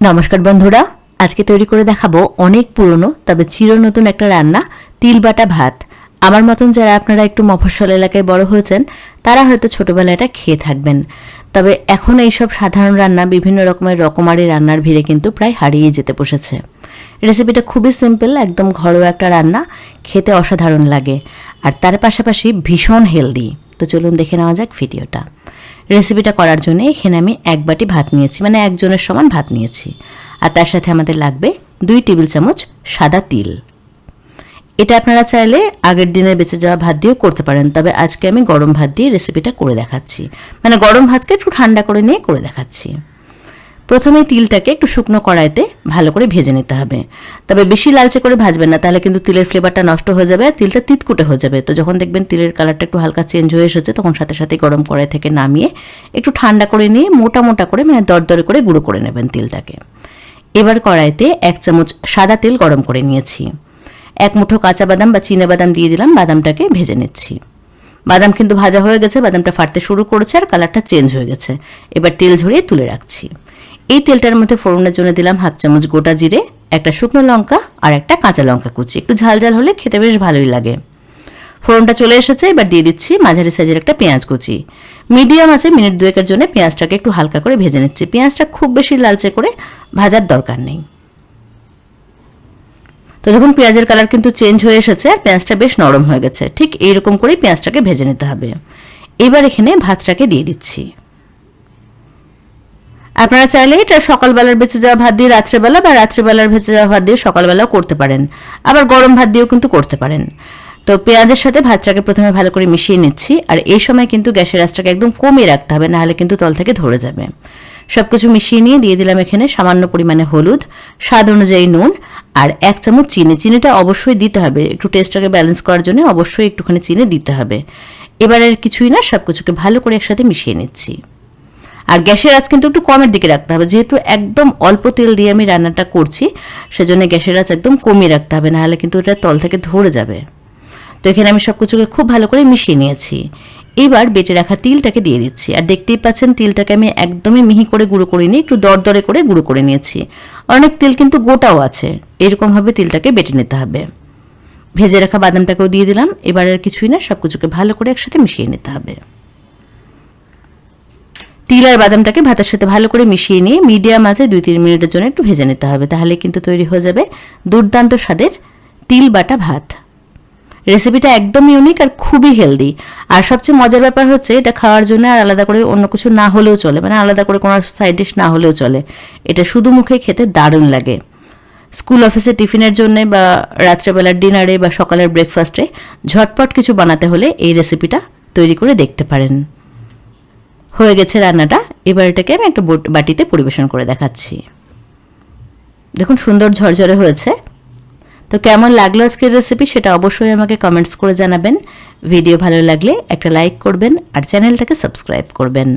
নমস্কার বন্ধুরা, আজকে তৈরি করে দেখাবো অনেক পুরনো, তবে চির নতুন একটা রান্না তিল বাটা ভাত। আমার মতন যারা আপনারা একটু মফস্বল এলাকায় বড় হয়েছেন, তারা হয়তো ছোটবেলায় এটা খেয়ে থাকবেন। তবে এখন এইসব সাধারণ রান্না বিভিন্ন রকমের রকমারি রান্নার ভিড়ে কিন্তু প্রায় হারিয়ে যেতে বসেছে। রেসিপিটা খুবই সিম্পল, একদম ঘরোয়া একটা রান্না, খেতে অসাধারণ লাগে। আর তার পাশাপাশি ভীষণ হেলদি। তো চলুন দেখে নেওয়া যাক ভিডিওটা। রেসিপিটা করার জন্য এখানে আমি এক বাটি ভাত নিয়েছি মানে একজনের সমান ভাত নিয়েছি। আর তার সাথে আমাদের লাগবে দুই টেবিল চামচ সাদা তিল। এটা আপনারা চাইলে আগের দিনের বেঁচে যাওয়া ভাত দিয়েও করতে পারেন, তবে আজকে আমি গরম ভাত দিয়ে রেসিপিটা করে দেখাচ্ছি। মানে গরম ভাতকে একটু ঠান্ডা করে নিয়ে করে দেখাচ্ছি। প্রথমে তিলটাকে একটু শুকনো কড়াইতে ভালো করে ভেজে নিতে হবে। তবে বেশি লালচে করে ভাজবেন না, তাহলে কিন্তু তিলের ফ্লেভারটা নষ্ট হয়ে যাবে আর তিলটা তিতকুটে হয়ে যাবে। তো যখন দেখবেন তিলের কালারটা একটু হালকা চেঞ্জ হয়ে এসেছে, তখন সাথে সাথে গরম কড়াই থেকে নামিয়ে একটু ঠান্ডা করে নিয়ে মোটা মোটা করে মানে দরদরে করে গুঁড়ো করে নেবেন তিলটাকে। এবার কড়াইতে এক চামচ সাদা তেল গরম করে নিয়েছি। এক মুঠো কাঁচা বাদাম বা চীনা বাদাম দিয়ে দিলাম, বাদামটাকে ভেজে নিচ্ছি। বাদাম কিন্তু ভাজা হয়ে গেছে, বাদামটা ফাটতে শুরু করেছে আর কালারটা চেঞ্জ হয়ে গেছে। এবার তেল ঝরিয়ে তুলে রাখছি। এই তেলটার মধ্যে ফোড়নের জন্য দিলাম হাফ চামচ গোটা জিরে, একটা শুকনো লঙ্কা আর একটা কাঁচা লঙ্কা কুচি। একটু ঝাল ঝাল হলে খেতে বেশ ভালোই লাগে। ফোড়নটা চলে এসেছে, এবার দিয়ে দিচ্ছি মাঝারি সাইজের একটা পেঁয়াজ কুচি। মিডিয়াম আছে, মিনিট দুয়েকের জন্য পেঁয়াজটাকে একটু হালকা করে ভেজে নিচ্ছি। পেঁয়াজটা খুব বেশি লালচে করে ভাজার দরকার নেই। তো দেখুন, পেঁয়াজের কালার কিন্তু চেঞ্জ হয়ে এসেছে আর পেঁয়াজটা বেশ নরম হয়ে গেছে। ঠিক এইরকম করেই পেঁয়াজটাকে ভেজে নিতে হবে। এবার এখানে ভাতটাকে দিয়ে দিচ্ছি। আপনারা চাইলে এটা সকালবেলার বেঁচে যাওয়া ভাত দিয়ে রাত্রেবেলা বা রাত্রেবেলার ভেজে যাওয়া ভাত দিয়ে সকালবেলাও করতে পারেন। আবার গরম ভাত দিয়েও কিন্তু করতে পারেন। তো পেঁয়াজের সাথে ভাতটাকে প্রথমে ভালো করে মিশিয়ে নিচ্ছি। আর এই সময় কিন্তু গ্যাসের আঁচটাকে একদম কমিয়ে রাখতে হবে, নাহলে কিন্তু তল থেকে ধরে যাবে। সব কিছু মিশিয়ে নিয়ে দিয়ে দিলাম এখানে সামান্য পরিমাণে হলুদ, স্বাদ অনুযায়ী নুন আর এক চামচ চিনি। চিনিটা অবশ্যই দিতে হবে। একটু টেস্টটাকে ব্যালেন্স করার জন্য অবশ্যই একটুখানি চিনি দিতে হবে। এবার আর কিছুই না সব কিছুকে ভালো করে একসাথে মিশিয়ে নিচ্ছি। আর গ্যাসের আঁচ কিন্তু একটু কমের দিকে রাখতে হবে। যেহেতু একদম অল্প তেল দিয়ে আমি রান্নাটা করছি, সেজন্য গ্যাসের আঁচ একদম কমিয়ে রাখতে হবে, নাহলে কিন্তু এটা তল থেকে ধরে যাবে। তো এখানে আমি সব কিছুকে খুব ভালো করে মিশিয়ে নিয়েছি। এবার বেটে রাখা তিলটাকে দিয়ে দিচ্ছি। আর দেখতেই পাচ্ছেন তিলটাকে আমি একদমই মিহি করে গুঁড়ো করে নিয়ে একটু দরদরে করে গুঁড়ো করে নিয়েছি। অনেক তিল কিন্তু গোটাও আছে, এরকমভাবে তিলটাকে বেটে নিতে হবে। ভেজে রাখা বাদামটাকেও দিয়ে দিলাম। এবার আর কিছুই না সব কিছুকে ভালো করে একসাথে মিশিয়ে নিতে হবে। তিল আর বাদামটাকে ভাতের সাথে ভালো করে মিশিয়ে নিয়ে মিডিয়াম আঁচে দুই তিন মিনিটের জন্য একটু ভেজে নিতে হবে। তাহলে কিন্তু তৈরি হয়ে যাবে দুর্দান্ত স্বাদের তিল বাটা ভাত। রেসিপিটা একদম ইউনিক আর খুবই হেলদি আর সবচেয়ে মজার ব্যাপার হচ্ছে এটা খাওয়ার জন্য আর আলাদা করে অন্য কিছু না হলেও চলে মানে আলাদা করে কোনো সাইড ডিশ না হলেও চলে। এটা শুধু মুখে খেতে দারুণ লাগে। স্কুল অফিসে টিফিনের জন্যে বা রাত্রেবেলার ডিনারে বা সকালের ব্রেকফাস্টে ঝটপট কিছু বানাতে হলে এই রেসিপিটা তৈরি করে দেখতে পারেন। হয়ে গেছে রান্নাটা। এবার এটাকে আমি একটা বট- বাটিতে পরিবেশন করে দেখাচ্ছি। দেখুন, সুন্দর ঝরঝরে হয়েছে। তো কেমন লাগল আজকের রেসিপি সেটা অবশ্যই আমাকে কমেন্টস করে জানাবেন। ভিডিও ভালো লাগলে একটা লাইক করবেন আর চ্যানেলটাকে সাবস্ক্রাইব করবেন।